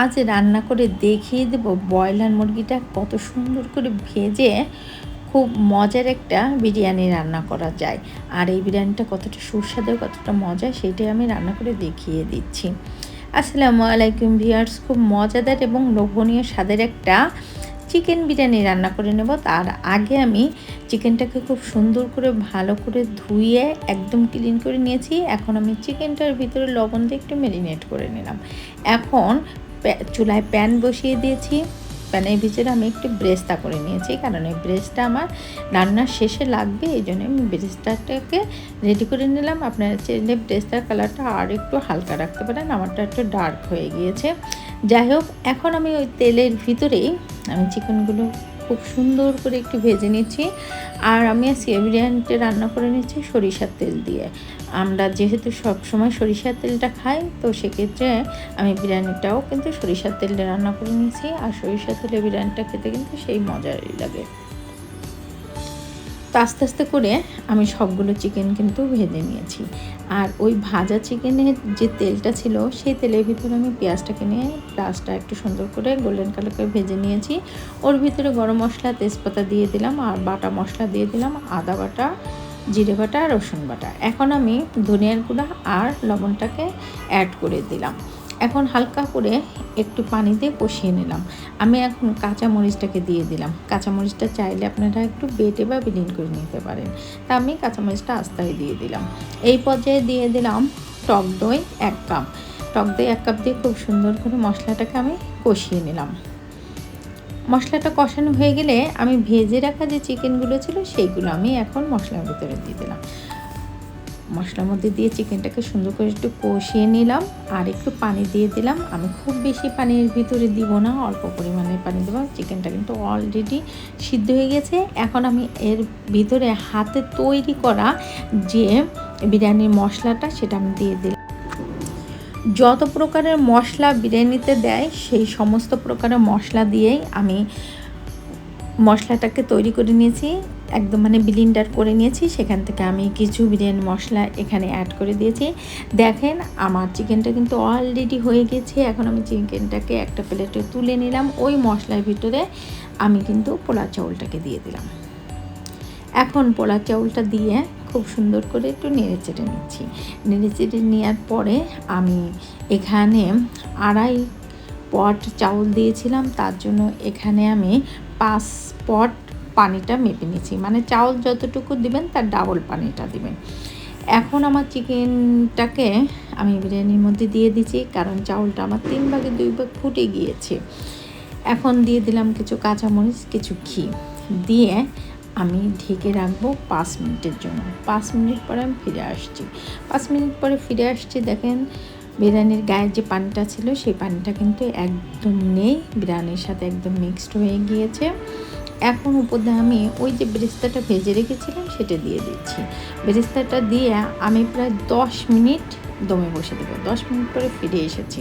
আজ রান্না করে দেখিয়ে দেব ব্রয়লার মুরগিটা কত সুন্দর করে ভেজে খুব মজার একটা বিরিয়ানি রান্না করা যায়। আর এই বিরিয়ানিটা কতটা সুস্বাদু, কতটা মজা সেটাই আমি রান্না করে দেখিয়ে দিচ্ছি। আসসালামু আলাইকুম ভিয়ার্স খুব মজাদার এবং লোভনীয় স্বাদের একটা চিকেন বিরিয়ানি রান্না করে নেব। তার আগে আমি চিকেনটাকে খুব সুন্দর করে ভালো করে ধুয়ে একদম ক্লিন করে নিয়েছি। এখন আমি চিকেনটার ভিতরে লবণ দিয়ে একটু ম্যারিনেট করে নিলাম। এখন চুলায় প্যান বসিয়ে দিয়েছি। প্যানের ভিতরে আমি একটু ব্রেস্তা করে নিয়েছি, কারণ এই ব্রেস্তা আমার রান্নার শেষে লাগবে, এই জন্য আমি ব্রেস্তাটাকে রেডি করে নিলাম। আপনারা চাইলে ব্রেস্তার কালারটা আর একটু হালকা রাখতে পারেন, আমারটা একটু ডার্ক হয়ে গিয়েছে। যাই হোক, এখন আমি ওই তেলের ভিতরেই আমি চিকেনগুলো খুব সুন্দর করে একটু ভেজে নিচ্ছি। আর আমি আজকে বিরিয়ানিটা রান্না করে নিচ্ছি সরিষার তেল দিয়ে। আমরা যেহেতু সব সময় সরিষার তেলটা খাই, তো সেক্ষেত্রে আমি বিরিয়ানিটাও কিন্তু সরিষার তেলটা রান্না করে নিয়েছি। আর সরিষার তেলে বিরিয়ানিটা খেতে কিন্তু সেই মজারই লাগে। তো আস্তে আস্তে করে আমি সবগুলো চিকেন কিন্তু ভেজে নিয়েছি। আর ওই ভাজা চিকেনের যে তেলটা ছিল, সেই তেলের ভিতরে আমি পেঁয়াজটাকে নিয়ে পেঁয়াজটা একটু সুন্দর করে গোল্ডেন কালার করে ভেজে নিয়েছি। ওর ভিতরে গরম মশলা, তেজপাতা দিয়ে দিলাম আর বাটা মশলা দিয়ে দিলাম, আদা বাটা, জিরে বাটা, রসুন বাটা। এখন আমি ধনিয়ার গুঁড়া আর লবণটাকে অ্যাড করে দিলাম। এখন হালকা করে একটু পানি দিয়ে কষিয়ে নিলাম। আমি এখন কাঁচা মরিচটাকে দিয়ে দিলাম। কাঁচা মরিচটা চাইলে আপনারা একটু বেটে বা বিলিন করে নিতে পারেন। তা আমি কাঁচা মরিচটা আস্তায় দিয়ে দিলাম। এই পর্যায়ে দিয়ে দিলাম টক দই এক কাপ। টক দই এক কাপ দিয়ে খুব সুন্দর করে মশলাটাকে আমি কষিয়ে নিলাম। মশলাটা কষানো হয়ে গেলে আমি ভেজে রাখা যে চিকেনগুলো ছিল, সেইগুলো আমি এখন মশলার ভিতরে দিয়ে দিলাম। মশলার মধ্যে দিয়ে চিকেনটাকে সুন্দর করে একটু কষিয়ে নিলাম আর একটু পানি দিয়ে দিলাম। আমি খুব বেশি পানির ভিতরে দিব না, অল্প পরিমাণে পানি দেবো। চিকেনটা কিন্তু অলরেডি সিদ্ধ হয়ে গেছে। এখন আমি এর ভিতরে হাতে তৈরি করা যে বিরিয়ানির মশলাটা, সেটা আমি দিয়ে দিলাম। যত প্রকারের মশলা বিরিয়ানিতে দেয়, সেই সমস্ত প্রকারের মশলা দিয়েই আমি মশলাটাকে তৈরি করে নিয়েছি। একদম মানে বিলিন্ডার করে নিয়েছি, সেখান থেকে আমি কিছু বিরিয়ানি মশলা এখানে অ্যাড করে দিয়েছি। দেখেন, আমার চিকেনটা কিন্তু অলরেডি হয়ে গেছে, এখন আমি চিকেনটাকে একটা প্লেটে তুলে নিলাম, ওই মশলার ভিতরে আমি কিন্তু পোলা চাউলটাকে দিয়ে দিলাম। এখন পোলা চাউলটা দিয়ে খুব সুন্দর করে একটু নেড়ে চেটে নিচ্ছি। নেড়ে চেটে নেওয়ার পরে আমি এখানে আড়াই পট চাউল দিয়েছিলাম, তার জন্য এখানে আমি পাঁচ পট পানিটা মেপে নিয়েছি মানে চাউল যতটুকু দিবেন, তার ডাবল পানিটা দিবেন। এখন আমার চিকেনটাকে আমি বিরিয়ানির মধ্যে দিয়ে দিচ্ছি, কারণ চাউলটা আমার তিন ভাগে দুই ভাগ ফুটে গিয়েছে। এখন দিয়ে দিলাম কিছু কাঁচামরিচ, কিছু ঘি। দিয়ে আমি ঢেকে রাখব পাঁচ মিনিটের জন্য। পাঁচ মিনিট পরে আমি ফিরে আসছি। পাঁচ মিনিট পরে ফিরে আসছি, দেখেন বিরিয়ানির গায়ের যে পানিটা ছিল, সেই পানিটা কিন্তু একদম নেই। বিরিয়ানির সাথে একদম মিক্সড হয়ে গিয়েছে। এখন উপর দিয়ে আমি ওই যে বেরেস্তাটা ভেজে রেখেছিলাম, সেটা দিয়ে দিচ্ছি। বেরেস্তাটা দিয়ে আমি প্রায় দশ মিনিট দমে বসে দেবো। দশ মিনিট পরে ফিরে এসেছি।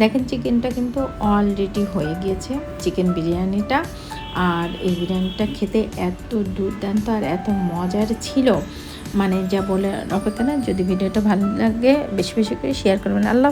দেখেন চিকেনটা কিন্তু অলরেডি হয়ে গিয়েছে। চিকেন বিরিয়ানিটা আর এই বিরিয়ানিটা খেতে এত দুর্দান্ত আর এত মজার ছিল। মানে যা বলে অপেক্ষা না যদি ভিডিওটা ভালো লাগে, বেশি বেশি করে শেয়ার করবেন। আল্লাহ